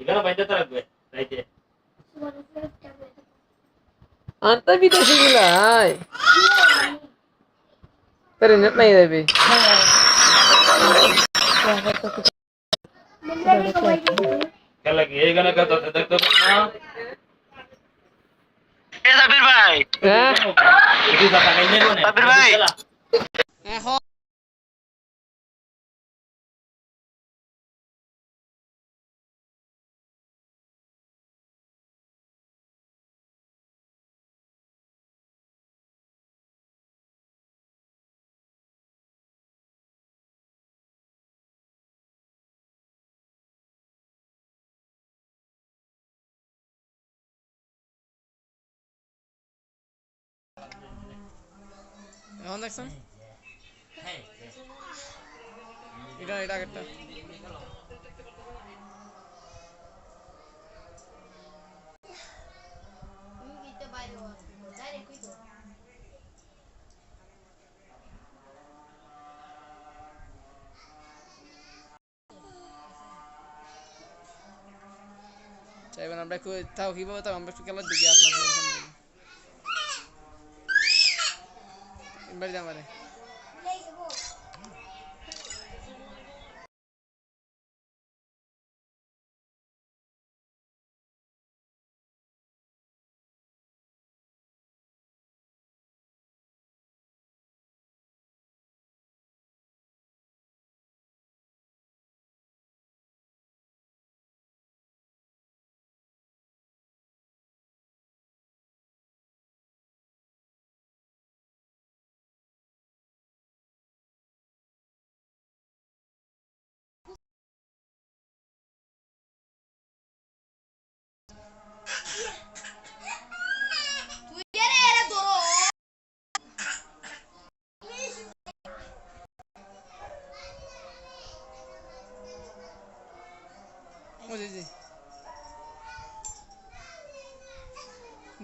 এখানে বাইন্দা রাখবে রাইতে আনতা বিদেশি গুলা তোর নেট নাই যাবি এখন দেখছেন এটা এটা একটা চাইবেন আমরা একটু তাও কীভাবে তাও আমরা একটু খেলার দিকে আপনার বাড়ি আমারে ও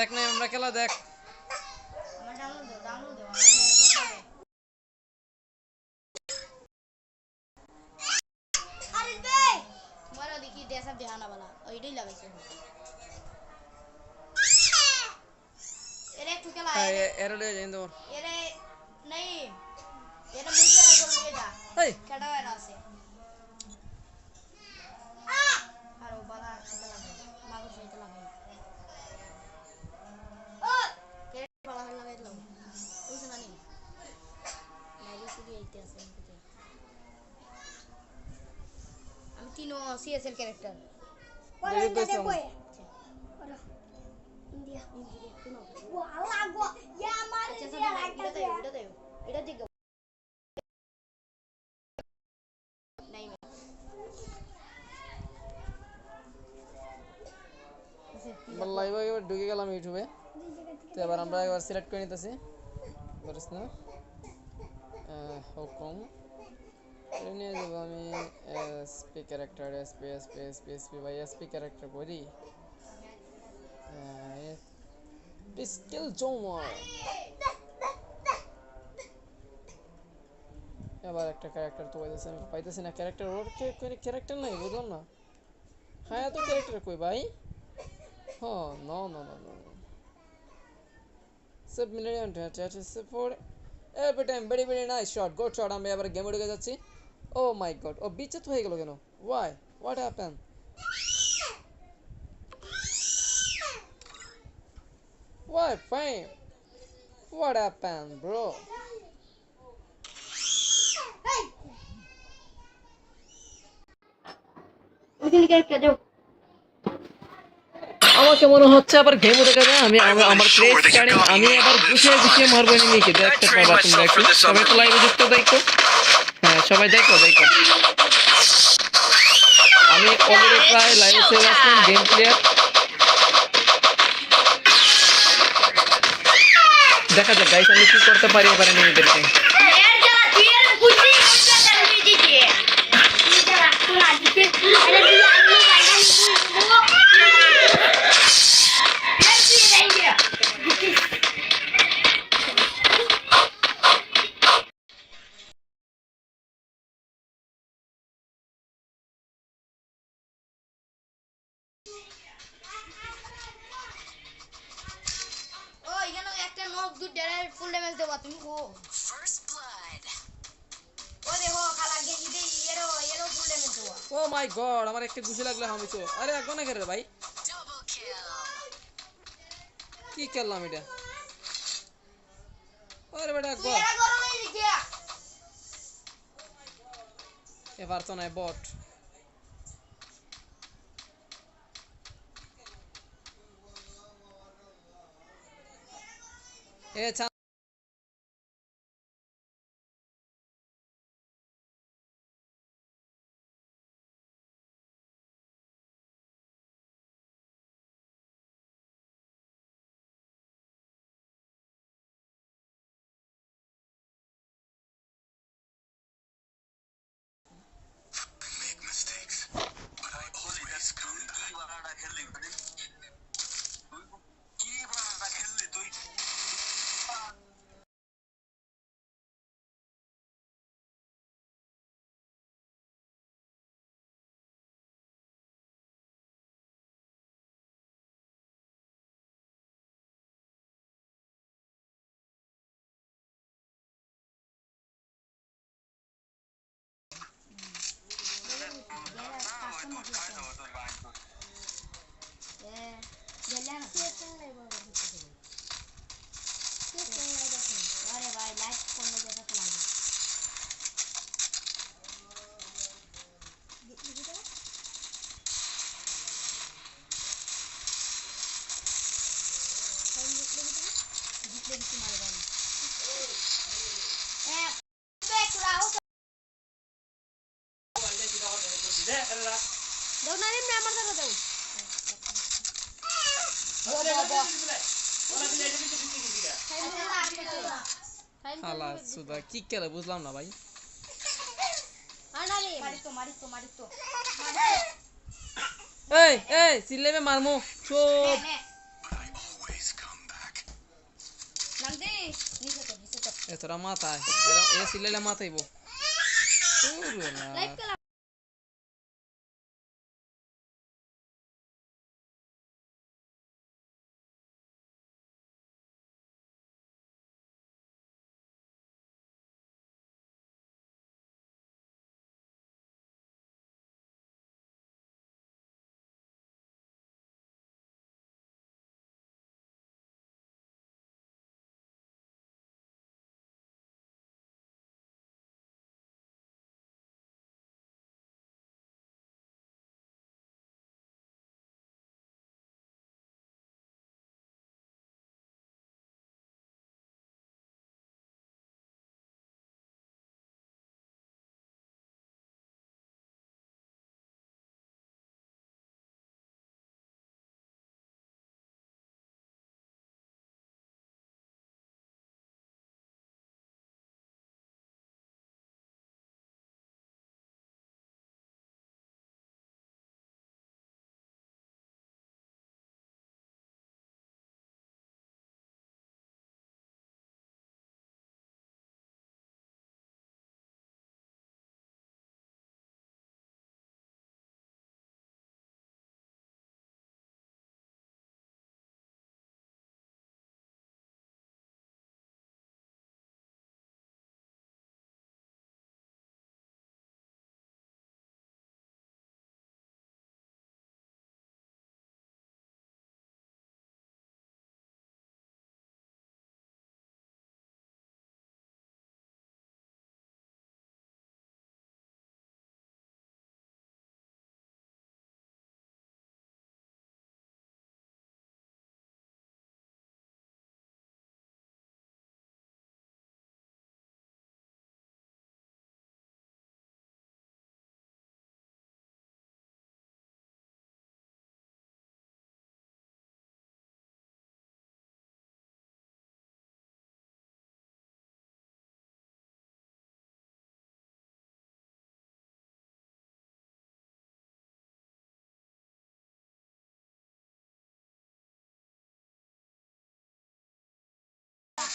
দেখ নাই আমরা খেলা দেখ। আমি তিনো সিএস এর ক্যারেক্টার দেখি তো ইসলাম। ইন্ডিয়া ইন্ডিয়া শুনো আচ্ছা সামনে এটা দেও এটা দেও এটা দিকে নাই বল লাইভ এবার ঢুকে গেলাম ইউটিউবে তো এবার আমরা এবার সিলেক্ট করে নিতেছি করিস না আহ, হুকুম এটা নিয়ে যাব আমি SP character SP SP SP SP by SP character করি পিস্কেল জৌমার এবার একটা ক্যারেক্টার তো পাইতেছি আমি পাইতেছি না ক্যারেক্টার ওর ক্যারেক্টার নাই বুঝলাম না হ্যাঁ তো ক্যারেক্টার কই ভাই no, no, no, no, no. Submillion touches for every time. Very, very nice shot. Good shot. আমি এবার গেমে ঢুকে যাচ্ছি ও মাই গড ও বিচে তো হয়ে গেল কেন why what happen why fine what happen bro ওইখানে ক্যারেক্টার দেও আমাকে মনে হচ্ছে আবার গেম উঠে যাবে আমি আমি- আমার ক্রেজ জানি আমি আবার গুছিয়ে গুছিয়ে মারবো এনিমিকে। দেখতে পারবা তোমরা একটু সবাই তো লাইভে যুক্ত দেখো। হ্যাঁ সবাই দেখো দেখো। আমি অলরেডি প্রায় লাইভ সেভ আসছেন গেম প্লেয়ার দেখা যাক গাইস আমি কি করতে পারি এবারে নিজেদেরকে আরে মাই গড আমার একটা ঘুষি লাগলে আমি তো আরে, এখন রে ভাই? কি খেললাম এটা? আরে বেটা গো এরা গরম গিয়া এবার তো নাই বট। এ বুঝলাম না ভাই? এই এই সিলেবে মারমু চুপ নন্দে নিচে তো নিচে তো এ তোরা মাথায় এ সিলেলে মাথাইব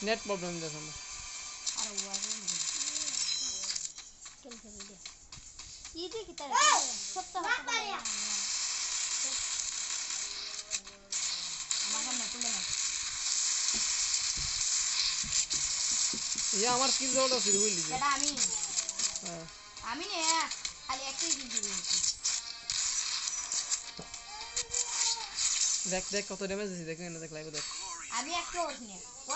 সামনে তুলে না। ইয়া আমার স্কিল জলটা ছিল বুঝলি? এটা আমি। হ্যাঁ। আমি নে খালি একটাই কিল দিয়েছি। দেখ দেখ কত ড্যামেজ দিছি দেখ না দেখ লাইভ দেখ। আমি একটা ওঠ নে ও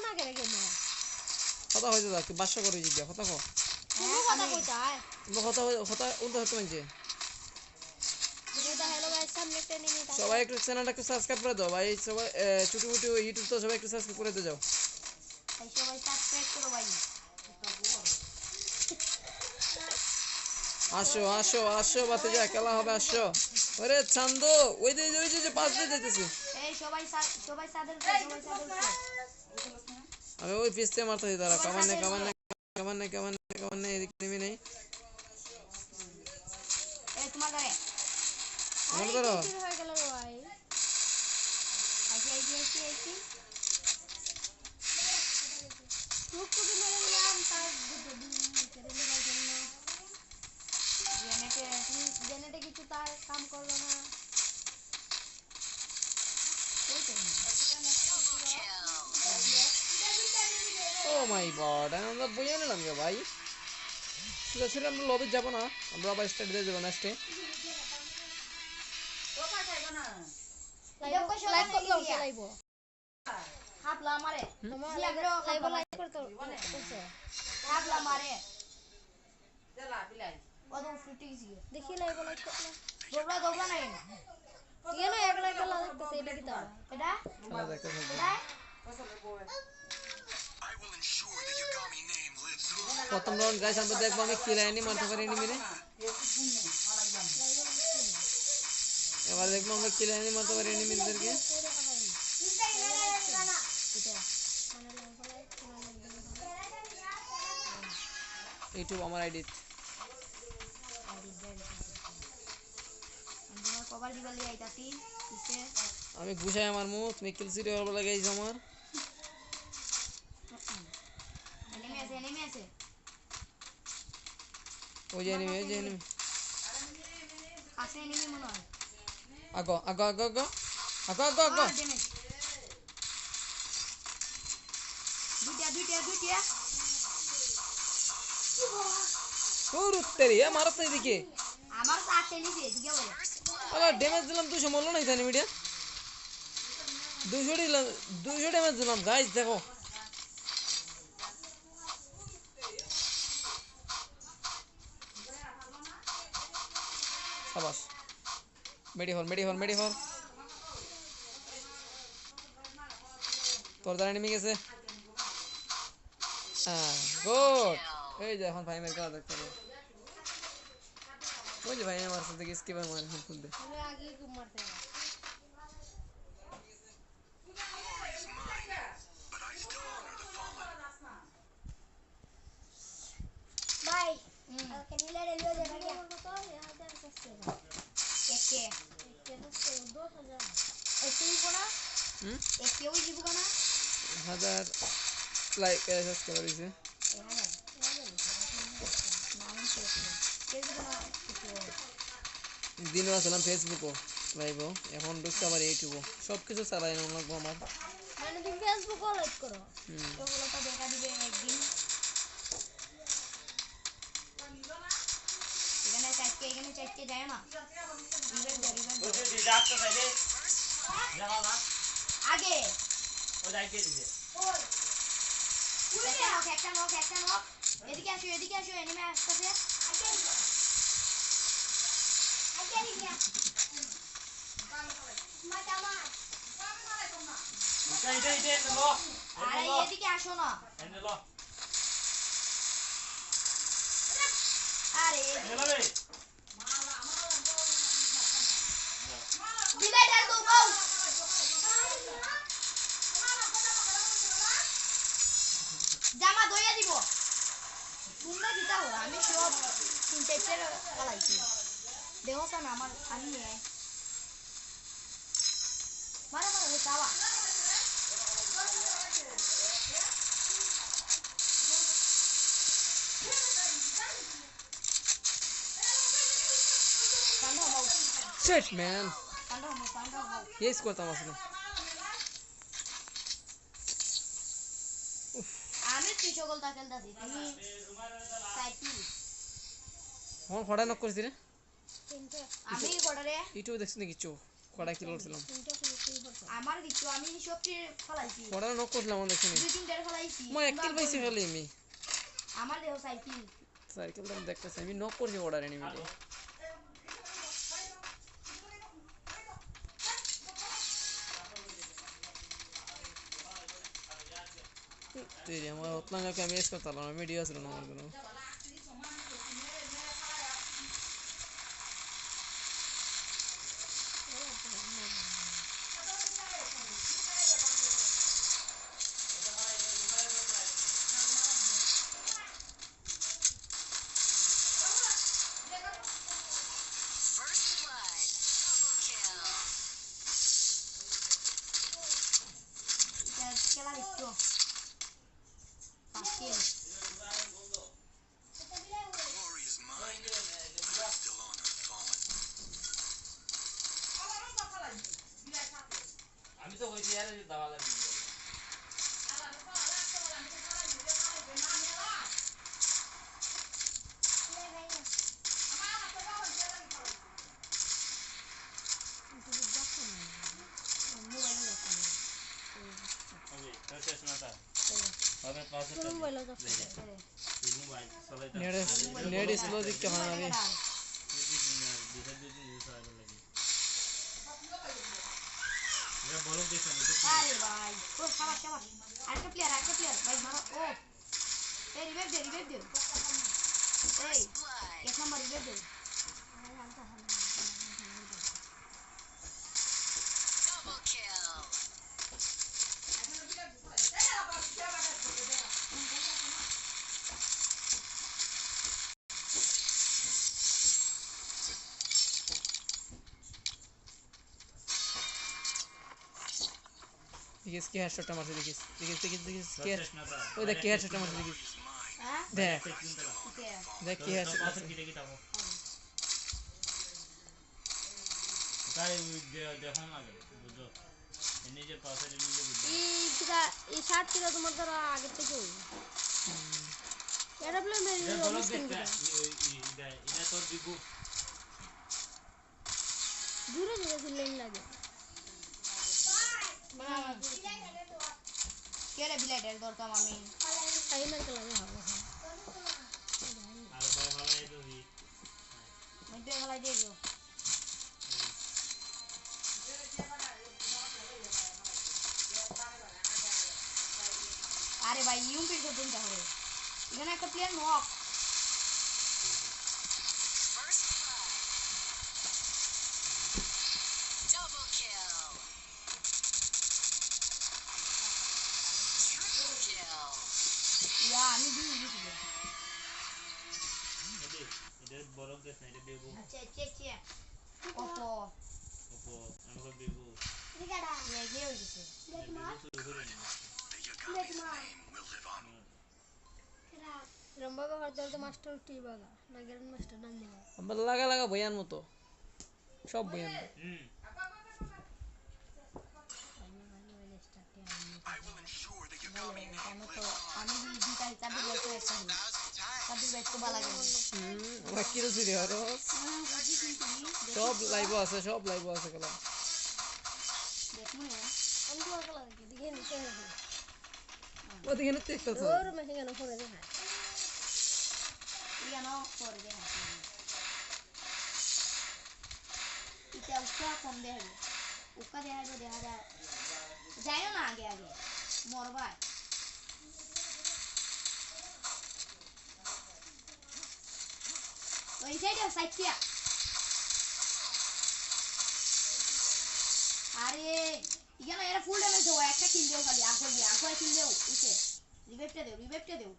না কেন কথা বাসা করে জিজ্ঞা কথা কো। তুমি কথা কইতাই কথা কথা হতে মানছে যেটা হ্যালো গাইস সামনে একটা নিয়ে তা সবাই একটু চ্যানেলটা একটু সাবস্ক্রাইব করে দাও ভাই সবাই ছুটি মুটি ইউটিউব তো সবাই একটু সাবস্ক্রাইব করে দিয়ে যাও। সবাই সাবস্ক্রাইব করো ভাই। আসো আসো আসো বাতে যা খেলা হবে আসো। ওরে চান্দু ওই যে ওই যে পাঁচ দিয়ে যাইতেছে। এই সবাই সবাই সাদের সবাই সাদের উপর। আমি ওই পিস্তে মারতেছি তারা কামান নেই কামান নেই কামান নেই কামান নেই কামান নেই এদিকে নেমে নেই। এই তোমার গায়ে আমার ধরো হয়ে গেল রে ভাই? আইসি আইসি আইসি আইসি টুকটুকি মেরে নিলাম তার গ্রেনেডে জেনেটে কিছু তার কাম করল না। ও মাই গড আমরা বুঝে নিলাম রে ভাই। ঠিক আছে আমরা লবি যাব না। আমরা আবার স্টার্ট দিয়ে দেবো নেক্সটে লাইভ মারে তোমার লাইভ হাফলা করতে মারে গেছি দেখি লাইভ লাইভ করল দৌড়া দৌড়া নাই কেন এক লাইভ করল দেখতেছে এটা কি তার এটা খেলা দেখতে থাকব এটা I will ensure the Yagami name lives on. প্রথম রাউন্ড গাইস আমরা দেখব আমি কি লাইনি মারতে পারি নি মেরে এবার দেখব আমরা কি লাইনি মারতে পারি নি মেরেদেরকে ইউটিউব আমার আইডি কভার দিবার আইতাছি আমি ঘুষাই আমার মুখ তুমি কিল সিটি হওয়ার বলে গাইস আমার। এনিমি আছে এনিমি আছে? ওই যে এনিমি ওই যে এনিমি কাছে এনিমি মনে হয়। আগো আগো আগো আগো। আগো আগো আগো। দুইটা দুইটা দুইটা। তোর উত্তরে এ মারত না এদিকে আমার তো আটে নিচে এদিকে বলে। আবার ড্যামেজ দিলাম দুশো মরলো না এখানে মিডিয়া দুশো দিলাম দুশো ড্যামেজ দিলাম গাইস দেখো। সাবাস। মেডি হল মেডি হল মেডি হল তোর দ্বারা নেমে গেছে। হ্যাঁ গুড এই যে এখন ভাই মেরে খেলা দেখতে যে ভাই আমার সাথে স্কিপার মারে এখন খুলবে তুমি আগে কি মারতে But I still honor the fallen. ভাই কালকে নিলে রেলওয়ে যাবে কি কত 1000 কষ্ট একে কেন 10000 একে দিব না হুম একে ওই দিব না হাজার লাইক সাবস্ক্রাইবার হয়েছে দিনও আসলাম ফেসবুকও লাইভও এখন ঢুকছে আবার ইউটিউবও সব কিছু চালাই না লাগবো আমার। মানে তুমি ফেসবুক লাইক করো? ওগুলো তো দেখা দিবে একদিন। এখানে এখানে যায় না। আগে। একটা নক একটা নক এদিকে আসো এদিকে আসো এনিমে আসতেছে। জামা ধুইয়া দিব। তোমরা দিতা হো আমি সব সিনটেক্সের পালাইছি কেন মারা চাওয়া ঠান্ডা হও শিট ম্যান ঠান্ডা হও ঠান্ডা হও ইয়েস করতাম আসলে আমি তুই সকল তা খেলতাছি তুমি সাইকেল আমার ফটা নক করেছি রে। আমি কটারে ইউটিউবে দেখছি নাকি চো কটা কিলো করছিলাম আমার কিছু আমি সবটি ফলাইছি। ফটা নক করছিলাম আমার দেখছি দুই তিনটার ফলাইছি। মই এক কিল পাইছি খালি আমি। আমার দেহ সাইকেল। সাইকেল দাম দেখতেছি আমি নক করছি অর্ডার এনিমিতে তুই রে আমার হতলাঙ্গাকে আমি এস করতে পারলাম না ভিডিও আসলো না দুটো দুটো আগে লাগে এটা বলো দেখো এটা আরে ভাই ও সাবাস সাবাস আরেকটা প্লেয়ার আরেকটা প্লেয়ার ভাই মারো ও এই রিভাইভ দে রিভাইভ দে এই Blood. এক নাম্বার রিভাইভ দে দেখিস কে হেডশটটা মারছে দেখিস দেখিস দেখিস দেখিস কে ওই দেখ কে হেডশটটা মারছে দেখিস হ্যাঁ দেখ দেখ কে হেডশট মারছে তাই দেখান লাগে বুঝো নিজের পাশে নিজে বুঝো এই টিকা এই শার্ট টিকা তোমার ধরো আগে থেকে এটা বলে মেরে এটা বলো দেখতে এটা এটা তোর দিগু দূরে দূরে ফিরলেন লাগে কে রে বিলাইটের দরকার আমি তাই মারতে লাগে ভালো আর ভাই ভালো এই তো দি মধ্যে খেলাই দিয়ে দিও আরে ভাই ইউম্পির তো চিন্তা করে এখানে একটা প্লেয়ার নক First দেবো আচ্ছা চেক কত দেবো ইয়ে হয়ে. রম্বাগা হরতে মাস্টার টি বাগা না গ্র্যান্ড মাস্টার নাম দেওয়া আমার লাগা লাগা বয়ান মতো সব বয়ান হুম I will ensure the Yagami name কেন তো আমি দুইটা বলতে চাবি বাইতে ভালো লাগে হুম আমার কিলো চুরি হয় রে সব লাইভ আছে সব লাইভ আছে খেলা দেখুন আমি তোমার খেলা দেখি দিকে নিচে হয়েছে ওদিকে না দেখতেছ ওর মেশিন কেন ফোনে দেখা ইয়ানো করে দে এটা উকা কম দেবে উকা দেখা যায় দেখা যায় যাইও না আগে আগে মরবাই ওই সাইডে সাইডটিয়া আরে ইয়ানো এরা ফুল ড্যামেজ দেবো একটা কিল দেও খালি আগে গিয়ে আগে কিল দেও উঠে রিভাইভটা দেও রিভাইভটা দেও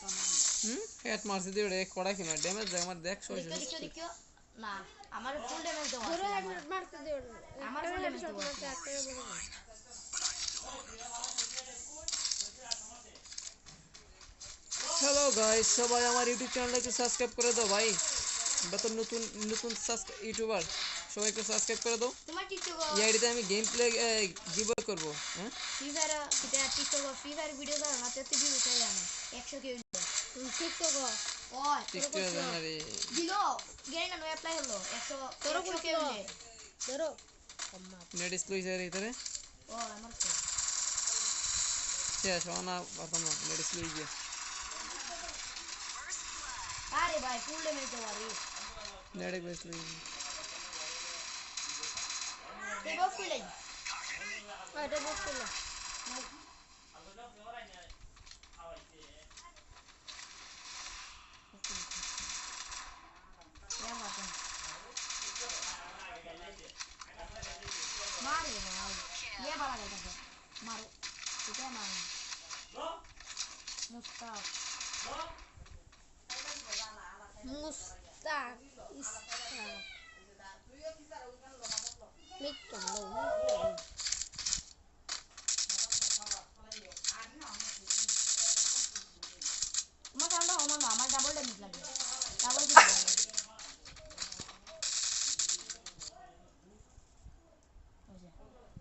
তোমার হুম? হেড মারছি দিয়ে রে কড়া কিনা ড্যামেজ দেখ আমার দেখ সই না আমার ফুল ড্যামেজ দেওয়া ধরে এক মিনিট মারতে দিও আমার ফুল ফুল damage মারতে দেবো। মারতে আটকে বলে হ্যালো গাইস সবাই আমার ইউটিউব চ্যানেলটা একটু সাবস্ক্রাইব করে দাও ভাই। আমরা তো নতুন নতুন ইউটিউবার সবাই একটু সাবস্ক্রাইব করে দাও। তোমার টিকটক এই আইডিতে আমি গেম প্লে গিভ করব হ্যাঁ? ফ্রি ফায়ার সেটা টিকটক ফ্রি ফায়ার ভিডিও দাও না তেতে ভিউ উঠে জানো একশো কেউ ঠিক তো গো ওই টিকটক জানারে দিল। গেলে না নয় অ্যাপ্লাই হলো। একশো তোরও একশো করছিল। কেউ ধরো নেট স্প্লোই এর ভিতরে ও আমার তো শেষ হওয়া না পারতাম না নেট স্প্লোই গিয়ে আরে ভাই ফুল ড্যামেজ দেওয়া রে নেট স্প্লোই এই বক্স খুলে এটা বুঝ করল মারে ভাই ये বাড়া গেছে মারো এটা মারো মুস্তাক মুস্তাক ইস্তাক মিট কেমন